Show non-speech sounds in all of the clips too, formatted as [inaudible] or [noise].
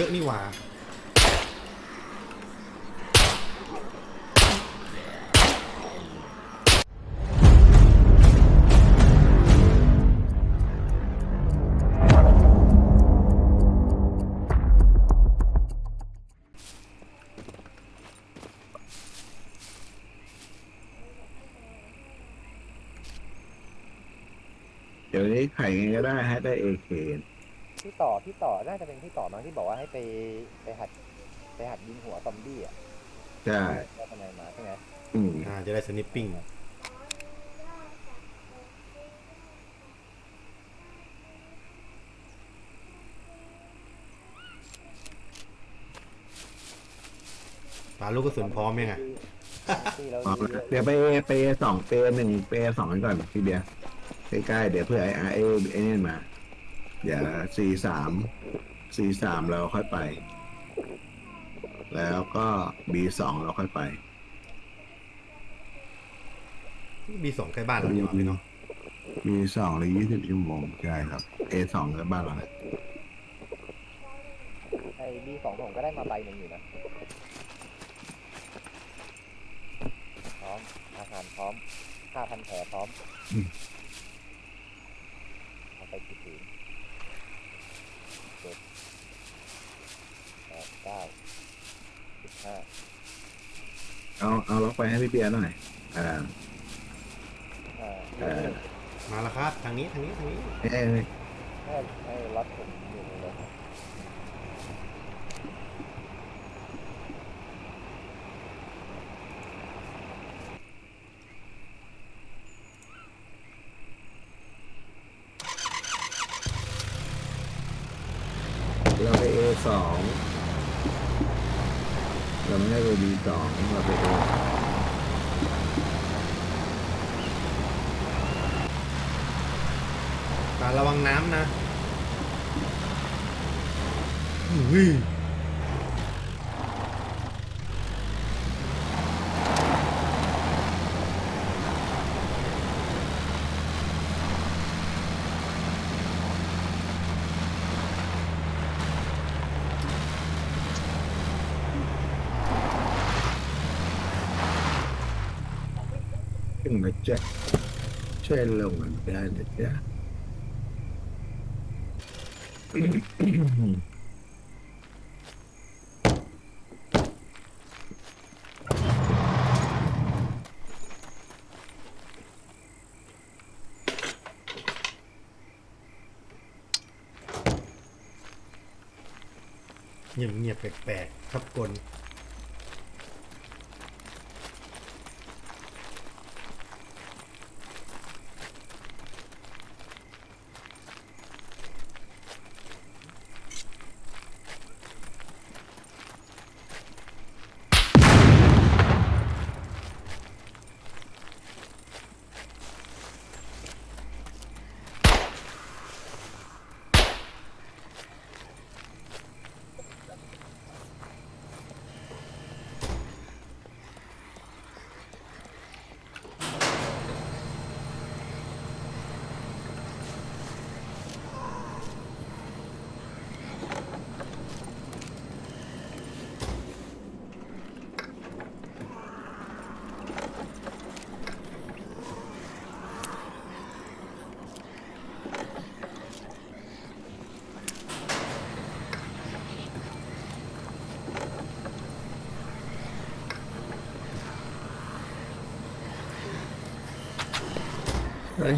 เยอะนี่หว่าเดี๋ยวนี้ไข่ไงก็ได้ให้ได้เอเค พี่ต่อพี่ต่อน่าจะเป็นพี่ต่อมั้งที่บอกว่าให้ไปไปหัดไปหัดยิงหัวซอมบี้อะใช่ได้ทนายมาใช่ไหมอืมอ่าจะได้สนิปปิ้งปลาลูกกระสุนพร้อมยังไงที่เราพร้อมแล้วเดี๋ยวไปไปสองเปหนึ่งเปสองกันก่อนพี่เบียร์ใกล้ๆเดี๋ยวเพื่อไอ้ไอ้ไอ้นี่มา เดี๋ยวสี่สามสี่สามเราค่อยไป แล้วก็บีสองเราค่อยไปบีสองใกล้บ้านเราดีกว่าพี่เนาะบีสองหรือยี่สิบชั่วโมงใช่ครับเอสองก็บ้านเราแหละไอ้บีสองผมก็ได้มาใบหนึ่งอยู่นะพร้อมอาหารพร้อมห้าพันแผลพร้อมเอาไปกี่ถุงเจ็ดแปด เก้าสิบห้าเอาเอาล็อกไปให้พี่เบียร์หน่อยอ่าอ่าเออมาแล้วครับ ทางนี้ทางนี้ทางนี้ เอ้ย ให้ให้รัดผมอยู่ในรถ เราไปเอสองเราไม่ได้ไปบีสองเราไปเอ ปลา ระวังน้ำนะอุ้ย啊ขึ้นมาแจ๊ะช่วยลงมันได้นะจ๊ะ เงียบเงียบๆแปลกๆครับกล เฮ้ย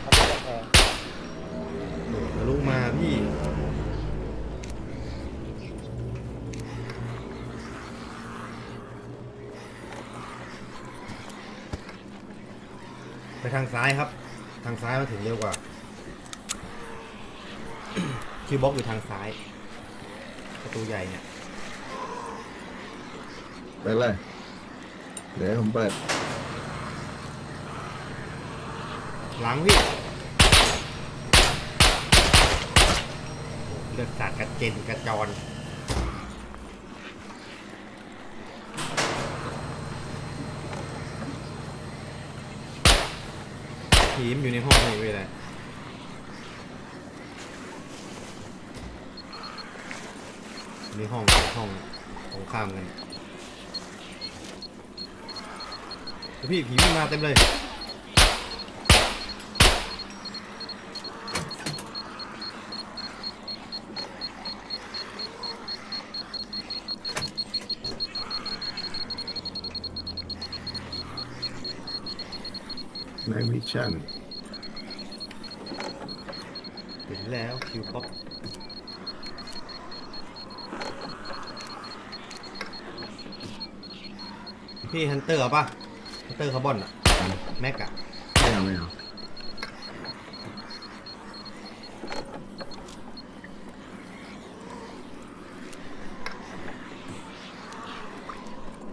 เขาจะแพงทะลุมาพี่ไปทางซ้ายครับ ทางซ้ายมาถึงเร็วกว่า คิวบ็อกอยู่ทางซ้าย ประตูใหญ่เนี่ย ไปเลย เดี๋ยวผมเปิด หลังพี่เลือดสาดกระเจนกระจรทีมอยู่ในห้องนี่เว้ยเลยมีห้องห้องของข้ามกันเฮ้ยพี่ผีวิ่งมาเต็มเลย ในมิชชั่นเห็นแล้วคิวป๊อปพี่ฮันเตอร์เอาปะฮันเตอร์คาร์บอนอะแม็กอะไม่เอาไม่เอา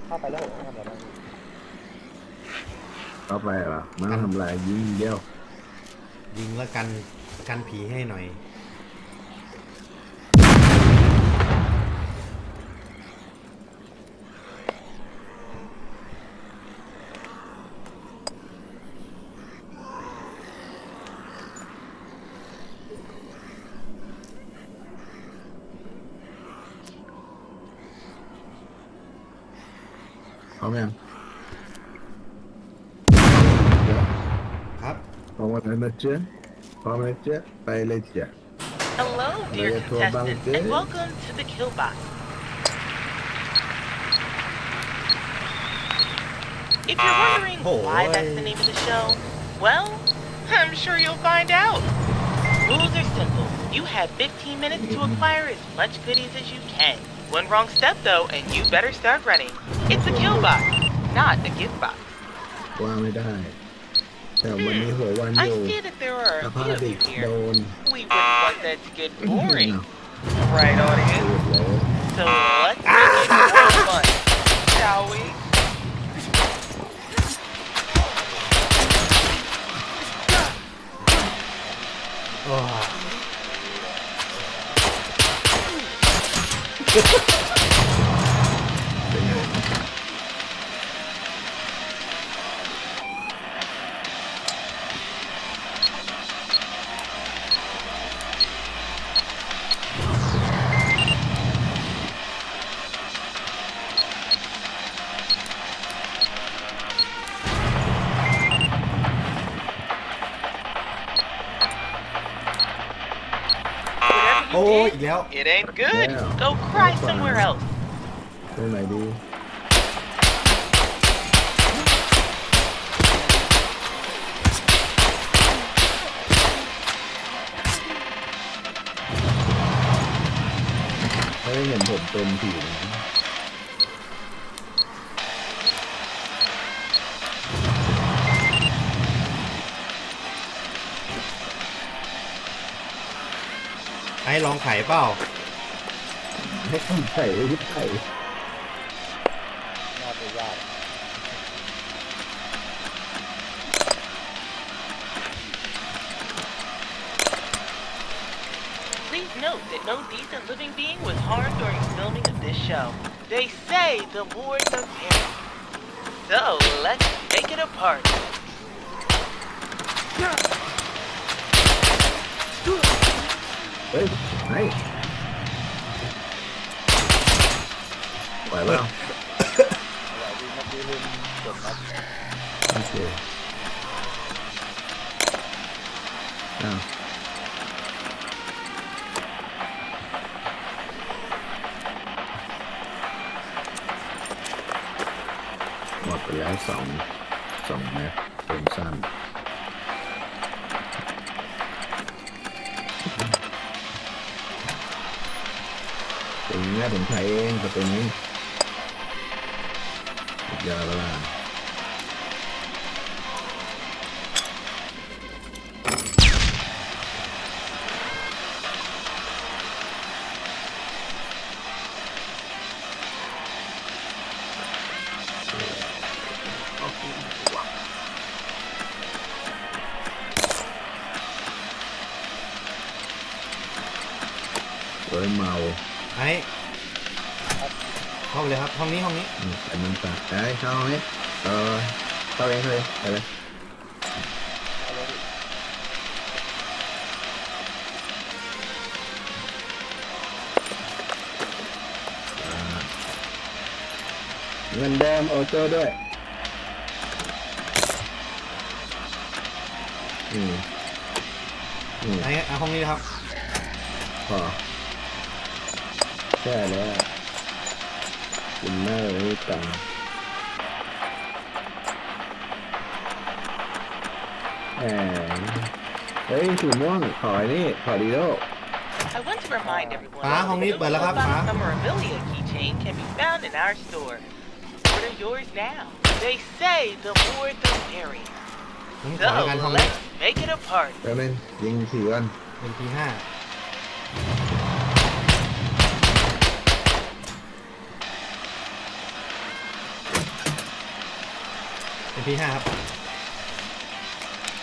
เข้าไปแล้วผมทำอะไรบ้าง เอาไปเหรอมันต้องทำลายยิงเดียว ยิงแล้วกันกันผีให้หน่อยพ Hello, dear contestant, and welcome to the Killbot. If you're ah, wondering why that's the name of the show, well, I'm sure you'll find out. Rules are simple. You have 15 minutes to acquire as much goodies as you can. One wrong step, though, and you better start running. It's a kill box, not a gift box. Why am I dying? แต่วันนี้หัววัน I อยู่ see that there are ส a ภา few พ of เด็ you กโด here. น We wouldn't want that to get [laughs] อืม boring. เอา Right, audience? พูดแล้ว So let's make it more fun, shall we? [laughs] แล้ว did, it ain't good. Yeah. Go cry That's fine. somewhere else. เรื่องไหนดี ไม่เห็นผมเป็นผีนะ ไอ้ลองไข่เปล่า ให้คนไข่ให้ไข่ น่าจะยาก Please note that no decent living being was harmed during filming of this show. They say the Lord's of Paris. So let's make it a party. เฮ้ยไอ้ไหวเเห้องนี้ห้องนี้อืมแต่มันตัดได้เข้าไหมเออเข้าเองเข้าเองไปเลยเอาเลยดิเเงินเดิมโอโจ้ด้วย อืมอืมไอ้เอาห้องนี้นะครับ พอใช่แล้ว กินเนอร์นี่ตังแหมเฮ้ยสีม่วงขอไอ้นี่ขอดีโด I want to remind everyone Ah, that hong the ni bala ka, Global pa. memorabilia keychain can be found in our store. Order yours now. They say the more the merrier. ผมขอแล้วกันห้ So องนี้ let's make it a party. แป๊บนึงยิงถี่ก่อนเป็นทีห้า เป็นทีห้าครับ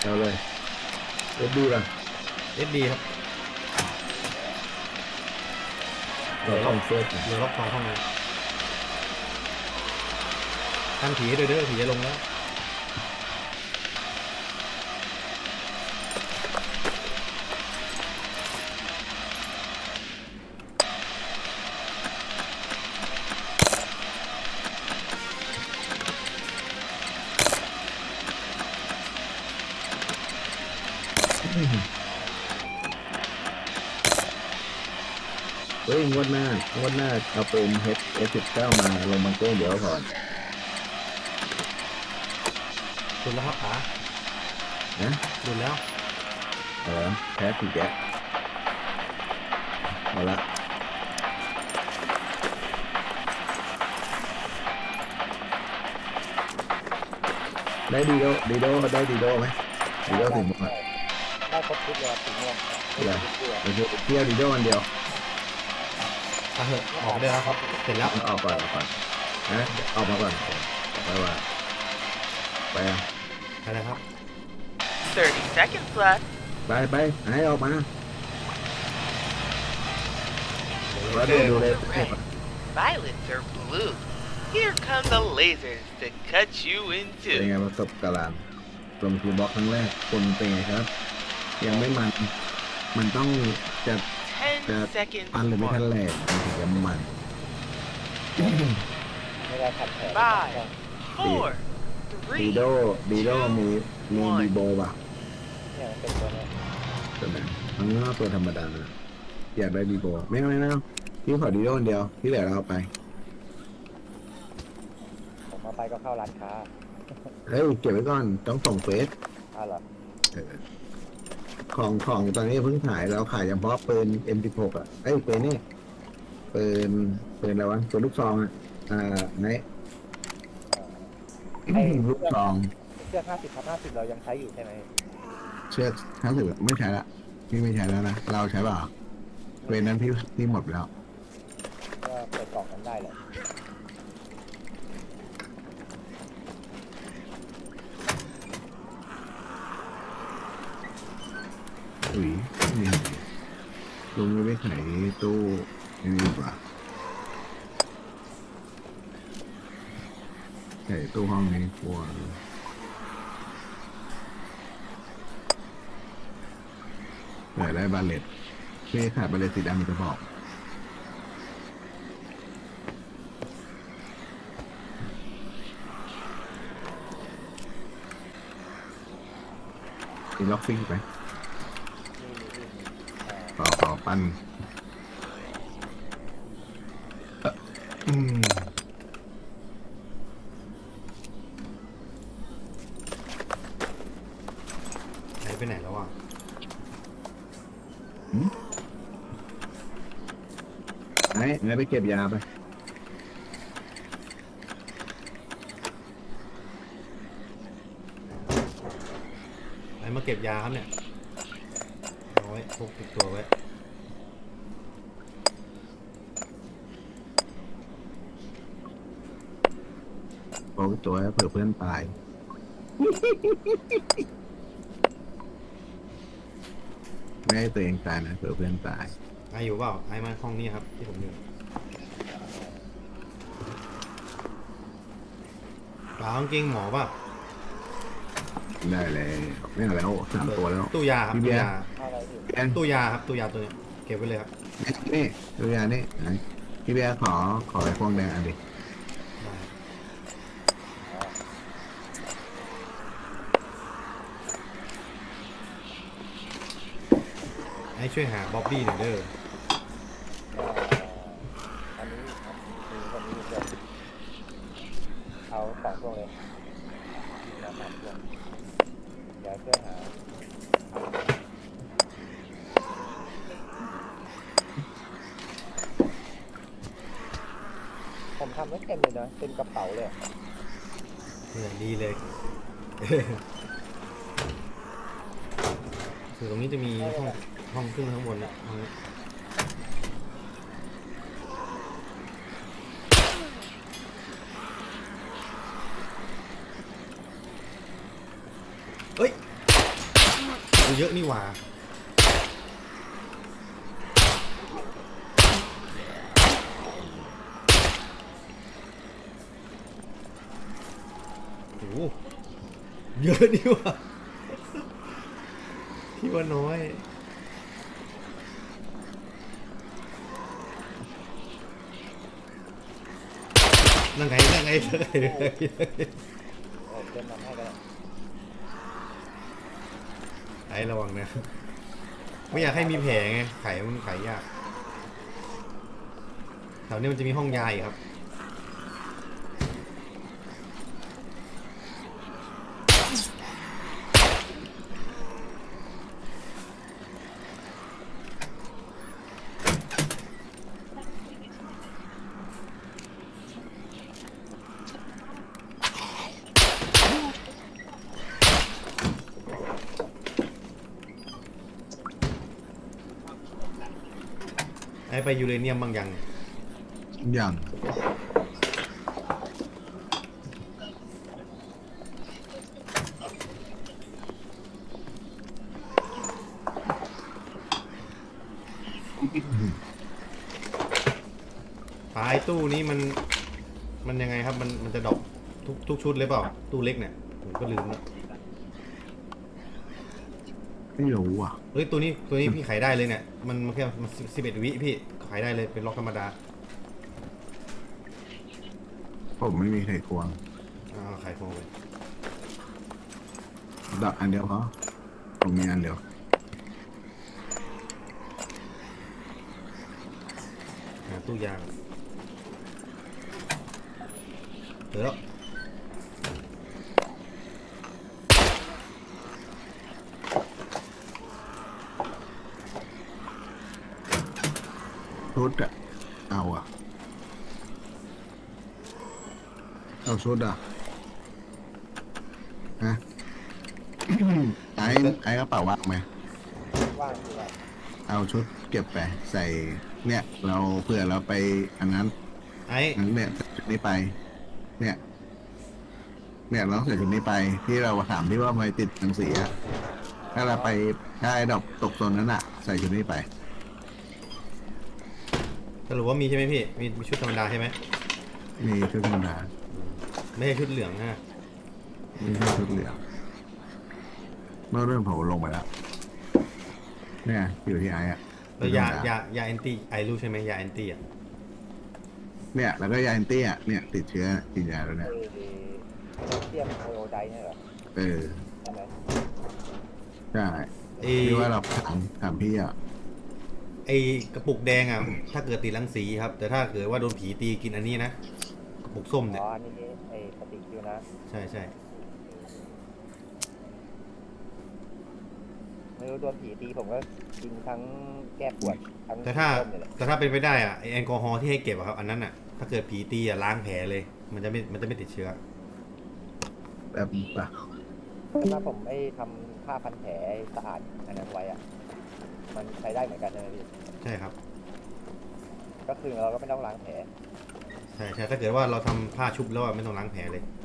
เอาเลยเอ็ดดีป่ะ SD ครับเราต้องเฟสเหลือรอบสองห้องเลยทำผีให้ด้วยเด้อผีจะลงแล้ว เฮ้ยงวดหน้างวดหน้าเอาเป็นเฮดเอสิบเก้ามาลงมาโก้เดี๋ยวก่อนหลุดแล้วครับป๋านะหลุดแล้วเอาละแพ้ผีแกะเอาละได้ดีโดดีโดได้ดีโดไหมดีโดถึงหมดได้คร บทุกเลยสีม่วงเหรอเสื้อเดี๋ยวเที่ยวดีโดอันเดียวตาเหอะออกได้แล้วครับ เสร็จแล้วเอาออกก่อนออกก่อนนะออกมาก่อนไปว่าไปอะไปแล้วครับ 30 seconds left. ไปไปให้ออกมาเดี๋ยวแล้วดูดูเลย Violets are blue. Here come the lasers to cut you in เป็นไง two. ประสบการณ์ลงทูบล็อกครั้งแรกคนเป็นไงครับ ยังไม่มัน มันต้องจะ10 seconds ปันหรือไม่ทัน mark. แหลกมันถึงจะมันไม่ได้พันแผล Five, four, ดี three, โดดีโดมีมีดีโบป่ะเนี่ยมันเป็นตัวเนี้ยตัวไหนทั้งนอกตัวธรรมดานะอยากได้ดีโบไม่เอาไม่เอาพี่ขอดีโดอันเดียวที่เหลือเราเอาไปผมเอาไปก็เข้าร้านค้าเฮ้ยเก็บไว้ก่อนต้องส่งเฟสอ้าวเหรอเออ ของของตอนนี้เพิ่งขายเราขายเฉพาะปืน M16 อะเอ้ยปืนนี่ปืนปืนอะไรวะปืนลูกซองอะอ่าไหนไอ้ ลูกซองเสื้อห้าสิบทับห้าสิบเรายังใช้อยู่ใช่ไหมเชือกถ้าถือไม่ใช้ละพี่ไม่ใช้แล้วนะเราใช้เปล่าเวรนั้นพี่พี่หมดไปแล้วก็เปิดกล่องนั้นได้เลย อุ้ยนี่ลุงไม่ไปขายตู้นี่ดีกว่าขายตู้ห้องนี้กลัวเปิดได้บาเลตพี่ขาดบาเลตสีดำมีกระบอกมีล็อกฟิงไหม ปั้นเอ่ออืมไหนไปไหนแล้วอะไอ้ไอ้ไปเก็บยาไป ไหนมาเก็บยาครับเนี่ยเอาไว้พกติดตัวไว้ บอกตัวให้เผื่อเพื่อนตาย ไม่ให้ตัวเองตายนะเผื่อเพื่อนตาย ไออยู่เปล่าไอมาห้องนี้ครับที่ผมอยู่ป๋ากางเกงหมอป่ะได้เลยไม่เอาแล้วสามตัวแล้วตู้ยาครับพี่เบีตู้ยร์ยาเอาอะไรอยู่แอนตู้ยาครับตู้ยาตัวเนี้ยเก็บไว้เลยครับนี่ตัวยานี่ไหนพี่เบียร์ขอขอไอ้พวงแดงอันดิได้ อ้ช่วยหาบ๊อบบี้หน่อยเด้ออันนี้ครับมีคนนี้ด้วยเอาสองช่วงเลยน้ำสามช่วงเดี๋ยวช่วยหาผมทำไม่เต็มเลยนะเต็มกระเป๋าเลยเนี่ยดีเลย คือตรงนี้จะมีห้อง ห้องขึ้นข้างบนนะห้องนี้เอ้ยดูเยอะนี่หว่า โอ้โหเยอะนี่หว่า พี่ว่าน้อย ไงนั่งไงนั่งไงนั่งไงเลยเดินนำให้ก็ได้ไอ้ระวังนะ ไม่อยากให้มีแผลไงไขมันไขยากแถวนี้มันจะมีห้องยายครับ ไอ้ไปยูเรเนียมบางอย่างอย่างปลายตู้นี้มัน มันยังไงครับ มันมันจะดรอกทุกทุกชุดเลยเปล่า ตู้เล็กเนี่ยผมก็ลืมแล้วไม่รู้อะ เฮ้ย ตัวนี้ตัวนี้พี่ขายได้เลยเนี่ย มันมันแค่มันสิบเอ็ดวิพี่ขายได้เลยเป็นล็อกธรรมดาผมไม่มีใครควงอ่าขายของเลยดอกอันเดียวพอผมมีอันเดียวหาตู้ยางเจอแล้ว ชุ ดอะเอาอะเอาชุดอะฮะ ไอ้ไอ้กระเป๋าว่างไหมว่างคือว่าเอาชุดเก็บไปใส่เนี่ย เราเผื่อเราไปอันนั้นไอ้งั้นเนี่ยชุดนี้ไป เนี่ย เนี่ยเราใส่ชุดนี้ไปที่เราถามที่ว่าไม่ติดหนังสีอะถ้าเราไปถ้าไอ้ดอกตกโซนนั้นอะใส่ชุดนี้ไปส รุปว่ามีใช่ไหมพี่ มีมีชุดธรรมดาใช่ไหม มีชุดธรรมดาไม่ใช่ชุดเหลืองนะไม่ใช่ชุดเหลืองเมื่อเรื่องผมลงไปแล้วเนี่ยอยู่ที่ไอ้อะแล้วยาชุดธรรมดยายาแอนตี้ไอรู้ใช่ไหมยาแอนตี้อะ เนี่ย แล้วก็ยาแอนตี้อะเนี่ย ติดเชื้อกินยาแล้วเอเนี่ยอเทียมไอโอไดเนี่ยเหรอเออใช่ไหมใช่ไอที่ว่าเราถามถามพี่อะ ไอกระปุกแดงอะ ถ้าเกิดติดรังสีครับ แต่ถ้าเกิดว่าโดนผีตีกินอันนี้นะ กระปุกส้มเนี่ย อ๋ออันนี้ไอปฏิกิริยานะใช่ใช่ไม่รู้โดนผีตีผมก็กินทั้งแก้ปวดทั้งแต่ถ้าต้มเลยแหละแต่ถ้าเป็นไปได้อะไอแอลกอฮอล์ที่ให้เก็บอะครับ อันนั้นอะ ถ้าเกิดผีตีอะล้างแผลเลย มันจะไม่ มันจะไม่ติดเชื้อ แบบปะถ้าผมไม่ทำผ้าพันแผลสะอาดอันนั้นไว้อะ มันใช้ได้เหมือนกันใช่ไหมพี่ใช่ครับ ก็คือเราก็ไม่ต้องล้างแผลใช่ใช่ถ้าเกิดว่าเราทำผ้าชุบแล้วอะไม่ต้องล้างแผลเลยอ